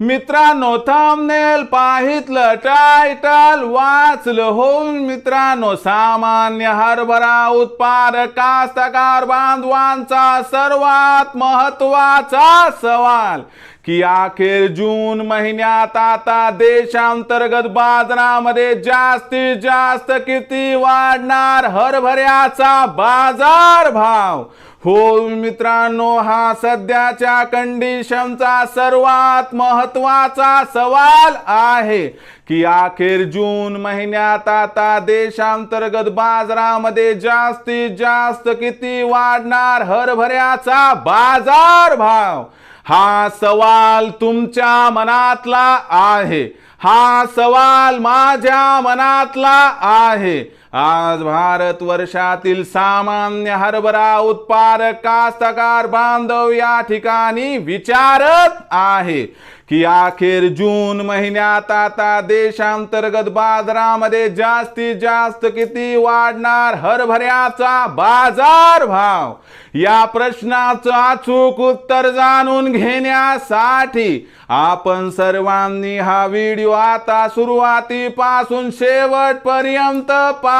मित्रांनो thumbnail पाहितलं title वाचलं होऊन मित्रांनो सामान्य हरभरा उत्पादक कास्तकार बांधवांचा सर्वात महत्त्वाचा सवाल की अखेर जून महिन्यात आता देशांतर्गत बाजारामध्ये जास्तीत जास्त किती वाढणार हरभऱ्याचा बाजार भाव? हो मित्रांनो हा सध्याच्या कंडिशनचा सर्वात महत्त्वाचा सवाल आहे की अखेर जून महिन्यात आता देशांतर्गत बाजारामध्ये जास्तीत जास्त किती वाढणार हरभऱ्याचा बाजार भाव? हा सवाल तुमच्या मनातला आहे. हा सवाल माझ्या मनातला आहे. आज भारत वर्षातील सामान्य हरभरा उत्पादक कास्तकार बांधव या ठिकाणी विचारत आहे की अखेर जून महिन्यात आता देशांतर्गत बाजारामध्ये जास्तीत जास्त किती वाढणार हरभऱ्याचा बाजार भाव? या प्रश्नाचं अचूक उत्तर जाणून घेण्यासाठी आपण सर्वांनी हा व्हिडिओ आता सुरुवातीपासून शेवटपर्यंत पा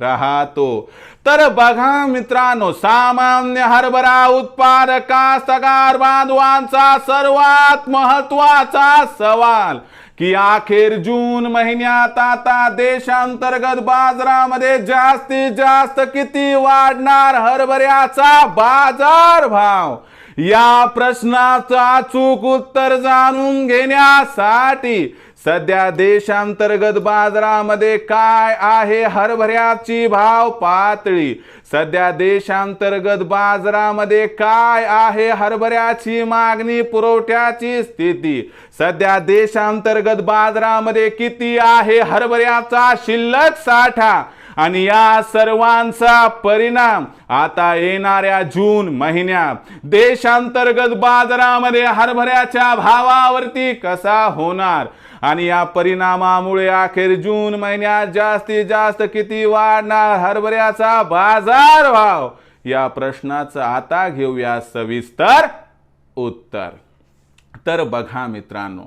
राहतो. तर बघा मित्रांनो सामान्य हरभरा उत्पादका सगार बांधवांचा सर्वात महत्त्वाचा सवाल की अखेर जून महिन्यात आता देशांतर्गत बाजारामध्ये जास्तीत जास्त किती वाढणार हरभऱ्याचा बाजार भाव? या प्रश्नाचं अचूक उत्तर जाणून घेण्यासाठी सध्या देशांतर्गत बाजारामध्ये काय आहे हरभऱ्याची भाव पातळी? सध्या देशांतर्गत बाजारामध्ये काय आहे हरभऱ्याची मागणी पुरवठ्याची स्थिती? सध्या देशांतर्गत बाजारामध्ये किती आहे हरभऱ्याचा शिल्लक साठा? आणि या सर्वांचा परिणाम आता येणाऱ्या जून महिन्यात. देशांतर्गत बाजारामध्ये हरभऱ्याच्या भावावरती कसा होणार? आणि या परिणामामुळे अखेर जून महिन्यात जास्तीत जास्त किती वाढणार हरभऱ्याचा बाजार भाव या प्रश्नाचं आता घेऊया सविस्तर उत्तर. तर बघा मित्रांनो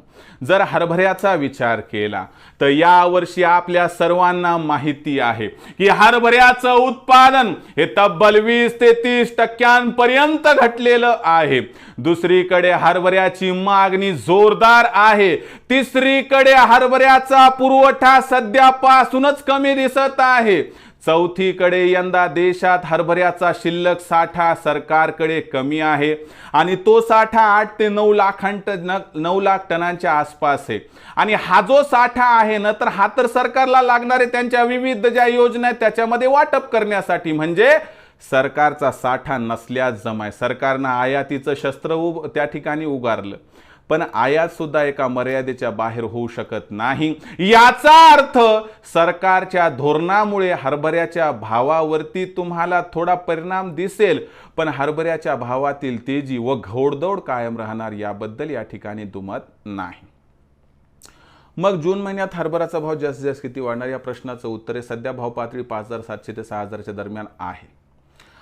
जर हरभऱ्याचा विचार केला तर यावर्षी आपल्या सर्वांना माहिती आहे की हरभऱ्याचं उत्पादन हे तब्बल वीस ते तीस टक्क्यांपर्यंत घटलेलं आहे. दुसरीकडे हरभऱ्याची मागणी जोरदार आहे. तिसरीकडे हरभऱ्याचा पुरवठा सध्यापासूनच कमी दिसत आहे. चौथीकडे यंदा देशात हरभऱ्याचा शिल्लक साठा सरकारकडे कमी आहे आणि तो साठा आठ ते नऊ लाखांट नऊ लाख टनांच्या आसपास आहे. आणि हा जो साठा आहे ना तर हा तर सरकारला लागणारे त्यांच्या विविध ज्या योजना आहेत त्याच्यामध्ये वाटप करण्यासाठी. म्हणजे सरकारचा साठा नसल्यास जमाय. सरकारनं आयातीचं शस्त्र उभ त्या ठिकाणी उगारलं. पण आयात सुद्धा एका मर्यादेच्या बाहेर होऊ शकत नाही. याचा अर्थ सरकारच्या धोरणामुळे हरभऱ्याच्या भावावरती तुम्हाला थोडा परिणाम दिसेल पण हरभऱ्याच्या भावातील तेजी व घोडदौड कायम राहणार याबद्दल या ठिकाणी दुमत नाही. मग जून महिन्यात हरभराचा भाव जास्तीत जास्त किती वाढणार या प्रश्नाचं उत्तर आहे सध्या भाव पातळी पाच हजार सातशे ते सहा हजारच्या दरम्यान आहे.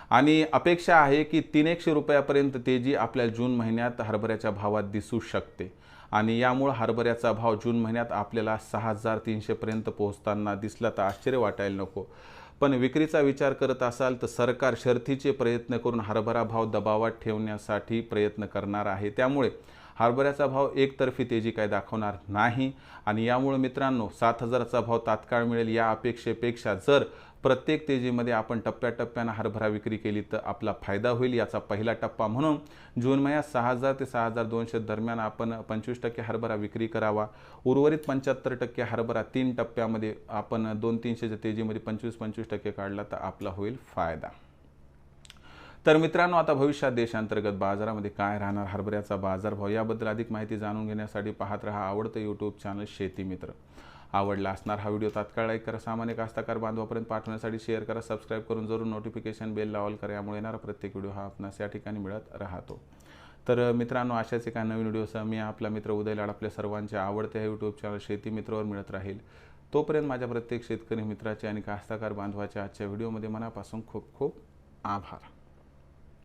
आणि अपेक्षा आहे की तीन एकशे रुपयापर्यंत तेजी आपल्या जून महिन्यात हरभऱ्याच्या भावात दिसू शकते. आणि यामुळं हरभऱ्याचा भाव जून महिन्यात आपल्याला सहा हजार तीनशेपर्यंत पोहोचताना दिसला तर आश्चर्य वाटायला नको. पण विक्रीचा विचार करत असाल तर सरकार शर्थीचे प्रयत्न करून हरभरा भाव दबावात ठेवण्यासाठी प्रयत्न करणार आहे. त्यामुळे हरभऱ्याचा भाव एकतर्फी तेजी काय दाखवणार नाही. आणि यामुळे मित्रांनो सात हजाराचा भाव तात्काळ मिळेल या अपेक्षेपेक्षा जर प्रत्येक तेजीमध्ये आपण टप्प्याटप्प्यानं हरभरा विक्री केली तर आपला फायदा होईल याचा पहिला टप्पा म्हणून. जून महिन्यात सहा हजार ते सहा हजार दोनशे दरम्यान आपण पंचवीस टक्के हरभरा विक्री करावा. उर्वरित पंच्याहत्तर टक्के हरभरा तीन टप्प्यामध्ये आपण दोन तीनशेच्या तेजीमध्ये पंचवीस पंचवीस टक्के काढला तर आपला होईल फायदा. तर मित्रांनो आता भविष्यात देशांतर्गत बाजारामध्ये काय राहणार हरभऱ्याचा बाजारभाव याबद्दल अधिक माहिती जाणून घेण्यासाठी पाहत रहा आवडतं यूट्यूब चॅनल शेती मित्र. आवडला असणार हा व्हिडिओ तात्काळ लाईक करा सामान्य कास्ताकार बांधवापर्यंत पाठवण्यासाठी शेअर करा सबस्क्राईब करून जरूर नोटिफिकेशन बेल ऑल करा यामुळे येणारा प्रत्येक व्हिडिओ हा आपणास या ठिकाणी मिळत राहतो. तर मित्रांनो अशाच एका नवीन व्हिडिओसह मी आपला मित्र उदय लाड आपल्या सर्वांचे आवडते हे यूट्यूब चॅनल शेती मित्रावर मिळत राहील. तोपर्यंत माझ्या प्रत्येक शेतकरी मित्राचे आणि कास्ताकार बांधवाच्या आजच्या व्हिडिओमध्ये मनापासून खूप खूप आभार.